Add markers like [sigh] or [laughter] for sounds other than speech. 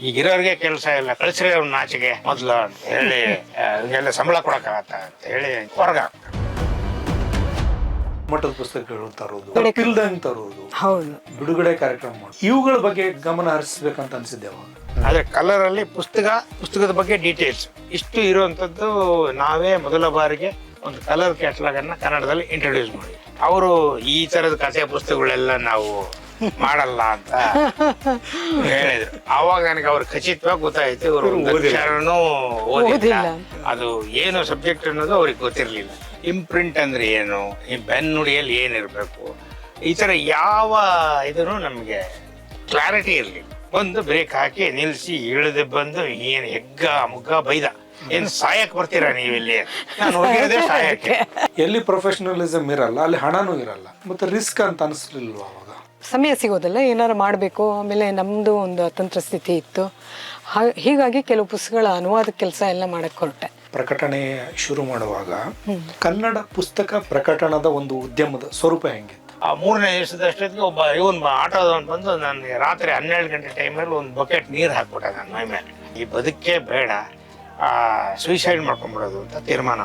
ಈಗಿರೋರಿಗೆ ಕೆಲಸ ಇಲ್ಲ ಕಳಿಸ್ರಿ ಅವ್ನ ಆಚೆಗೆ ಮೊದಲು ಅಂತ ಹೇಳಿ ಅವ್ರಿಗೆಲ್ಲ ಸಂಬಳ ಕೊಡಕ್ಕಾಗತ್ತ ಅಂತ ಹೇಳಿ ಹೊರಗ ಮಟ್ಟದ ಪುಸ್ತಕಗಳು ತರೋದು ಬಿಡುಗಡೆ- ತಿಳ್ದಂಗ್ ತರೋದು ಹೌದು. ಬಿಡುಗಡೆ ಕಾರ್ಯಕ್ರಮ ಮಾಡೋದು ಇವುಗಳ ಬಗ್ಗೆ ಗಮನ ಹರಿಸ್ಬೇಕಂತ ಅನ್ಸಿದ್ದೆ ಅವಾಗ. ಆದ್ರೆ ಕಲರ್ ಅಲ್ಲಿ ಪುಸ್ತಕ ಪುಸ್ತಕದ ಬಗ್ಗೆ ಡೀಟೇಲ್ಸ್ ಇಷ್ಟು ಇರುವಂತದ್ದು ನಾವೇ ಮೊದಲ ಬಾರಿಗೆ ಒಂದು ಕಲರ್ ಕ್ಯಾಟಲಾಗ್ ಅನ್ನ ಕನ್ನಡದಲ್ಲಿ ಇಂಟ್ರೊಡ್ಯೂಸ್ ಮಾಡಿ ಅವರು ಈ ತರದ ಕಥೆ ಪುಸ್ತಕಗಳೆಲ್ಲ ನಾವು ಮಾಡಲ್ಲ ಅಂತ ಹೇಳಿದ್ರು. ಅವಾಗ ನನಗೆ ಅವ್ರ ಖಚಿತವಾಗಿ ಗೊತ್ತಾಯ್ತು. ಅವರು ಅಕ್ಷರನೂ ಓದಿಲ್ಲ. ಅದು ಏನು ಸಬ್ಜೆಕ್ಟ್ ಅನ್ನೋದು ಅವ್ರಿಗೆ ಗೊತ್ತಿರಲಿಲ್ಲ. ಇಂಪ್ರಿಂಟ್ ಅಂದ್ರೆ ಏನು? ಈ ಬೆನ್ನುಡಿಯಲ್ಲಿ ಏನಿರಬೇಕು? ಈ ತರ ಯಾವ ಇದನ್ನು ನಮಗೆ ಕ್ಲಾರಿಟಿ ಇರಲಿಲ್ಲ ಬಂದು ಬ್ರೇಕ್ ಹಾಕಿ ನಿಲ್ಲಿಸಿ ಇಳಿದು ಬಂದು ಏನು ಹೆಗ್ಗ ಮುಗ್ಗ ಬೈದ. ಏನ್ ಸಾಯಕ್ ಬರ್ತೀರಾ ನೀವಿಲ್ಲಿ? ನಾನು ಹೋಗಿರೋದೇ [laughs] ಸಾಯಕ್ಕೆ. ಎಲ್ಲಿ ಪ್ರೊಫೆಷನಲಿಸಮ್ ಇರಲ್ಲ ಅಲ್ಲಿ ಹಣನೂ ಇರಲ್ಲ. ಮತ್ತೆ ರಿಸ್ಕ್ ಅಂತ ಅನಿಸ್ಲಿಲ್ವಾ ಅವಾಗ? ಸಮಯ ಸಿಗೋದಿಲ್ಲ ಏನಾರು ಮಾಡಬೇಕು. ಆಮೇಲೆ ನಮ್ಮದು ಒಂದು ಅತಂತ್ರ ಸ್ಥಿತಿ ಇತ್ತು. ಹಾ- ಹೀಗಾಗಿ ಕೆಲವು ಪುಸ್ತಕಗಳ ಅನುವಾದ ಕೆಲಸ ಎಲ್ಲ ಮಾಡಕ್ಕೆ ಹೊರಟೆ. ಪ್ರಕಟಣೆ ಶುರು ಮಾಡುವಾಗ ಕನ್ನಡ ಪುಸ್ತಕ ಪ್ರಕಟಣದ ಒಂದು ಉದ್ಯಮದ ಸ್ವರೂಪ ಹೆಂಗಿತ್ತು? ಆ ಮೂರನೇ ದಿವಸದಷ್ಟೊತ್ತಿಗೆ ಒಬ್ಬ ಇವನ್ ಆಟೋದವನ್ ಬಂದು ನಾನು ರಾತ್ರಿ ಹನ್ನೆರಡು ಗಂಟೆ ಟೈಮಲ್ಲಿ ಒಂದು ಬಕೆಟ್ ನೀರು ಹಾಕ್ಬಿಟ್ಟ ನನ್ನ ಮೈ ಮೇಲೆ. ಈ ಬದುಕೇ ಬೇಡ. ಸೂಸೈಡ್ ಮಾಡ್ಕೊಂಬಿಡೋದು ಅಂತ ತೀರ್ಮಾನ.